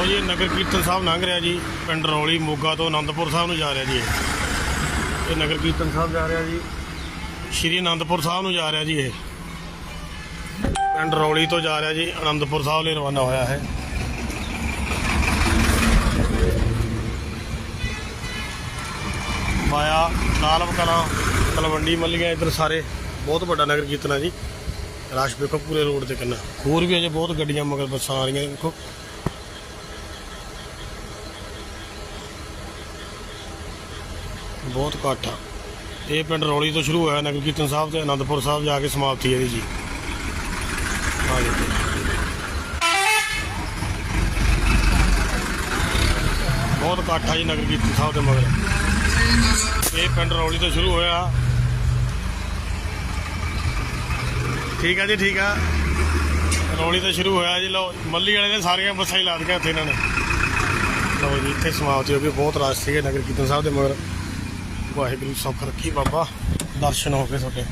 ਇਹ ਨਗਰ ਕੀਰਤਨ ਸਾਹਿਬ ਲੰਘ ਰਿਹਾ ਜੀ, ਪਿੰਡ ਰੌਲੀ ਮੋਗਾ ਤੋਂ ਆਨੰਦਪੁਰ ਸਾਹਿਬ ਨੂੰ ਜਾ ਰਿਹਾ ਜੀ ਇਹ। ਨਗਰ ਕੀਰਤਨ ਸਾਹਿਬ ਜਾ ਰਿਹਾ ਜੀ, ਸ਼੍ਰੀ ਆਨੰਦਪੁਰ ਸਾਹਿਬ ਨੂੰ ਜਾ ਰਿਹਾ ਜੀ ਇਹ। ਪਿੰਡ ਰੌਲੀ ਤੋਂ ਜਾ ਰਿਹਾ ਜੀ ਆਨੰਦਪੁਰ ਸਾਹਿਬ ਲਈ ਰਵਾਨਾ ਹੋਇਆ ਹੈ। ਮਾਇਆ ਲਾਲਵ ਕਲਾਂ ਤਲਵੰਡੀ ਮੱਲੀਆਂ, ਇੱਧਰ ਸਾਰੇ, ਬਹੁਤ ਵੱਡਾ ਨਗਰ ਕੀਰਤਨ ਹੈ ਜੀ। ਰਸ਼ ਵੇਖੋ ਪੂਰੇ ਰੋਡ ਤੇ ਕਿੰਨਾ। ਹੋਰ ਵੀ ਅਜੇ ਬਹੁਤ ਗੱਡੀਆਂ ਮਗਰ ਬੱਸਾਂ ਆ ਰਹੀਆਂ ਦੇਖੋ ਬਹੁਤ ਘੱਟ ਆ। ਇਹ ਪਿੰਡ ਰੌਲੀ ਤੋਂ ਸ਼ੁਰੂ ਹੋਇਆ, ਨਗਰ ਕੀਰਤਨ ਸਾਹਿਬ ਤੇ ਅਨੰਦਪੁਰ ਸਾਹਿਬ ਜਾ ਕੇ ਸਮਾਪਤੀ ਹੈ ਇਹਦੀ ਜੀ। ਆ ਬਹੁਤ ਘੱਟ ਆ ਜੀ ਨਗਰ ਕੀਰਤਨ ਸਾਹਿਬ ਦੇ ਮਗਰ। ਇਹ ਪਿੰਡ ਰੌਲੀ ਤੋਂ ਸ਼ੁਰੂ ਹੋਇਆ। ਠੀਕ ਆ ਜੀ, ਠੀਕ ਆ। ਰੌਲੀ ਤੋਂ ਸ਼ੁਰੂ ਹੋਇਆ ਜੀ, ਲਓ, ਮੱਲੀ ਵਾਲੇ ਨੇ ਸਾਰੀਆਂ ਬੱਸਾਂ ਹੀ ਲਾ ਦਿੱਤੀਆਂ ਇੱਥੇ ਇਹਨਾਂ ਨੇ। ਲਓ ਜੀ, ਇੱਥੇ ਸਮਾਪਤੀ ਹੋ ਗਈ, ਬਹੁਤ ਰਸ਼ ਸੀਗੇ ਨਗਰ ਕੀਰਤਨ ਸਾਹਿਬ ਦੇ ਮਗਰ। ਵਾਹਿਗੁਰੂ ਸੁੱਖ ਰੱਖੀ ਬਾਬਾ ਦਰਸ਼ਨ ਹੋ ਗਏ ਤੁਹਾਡੇ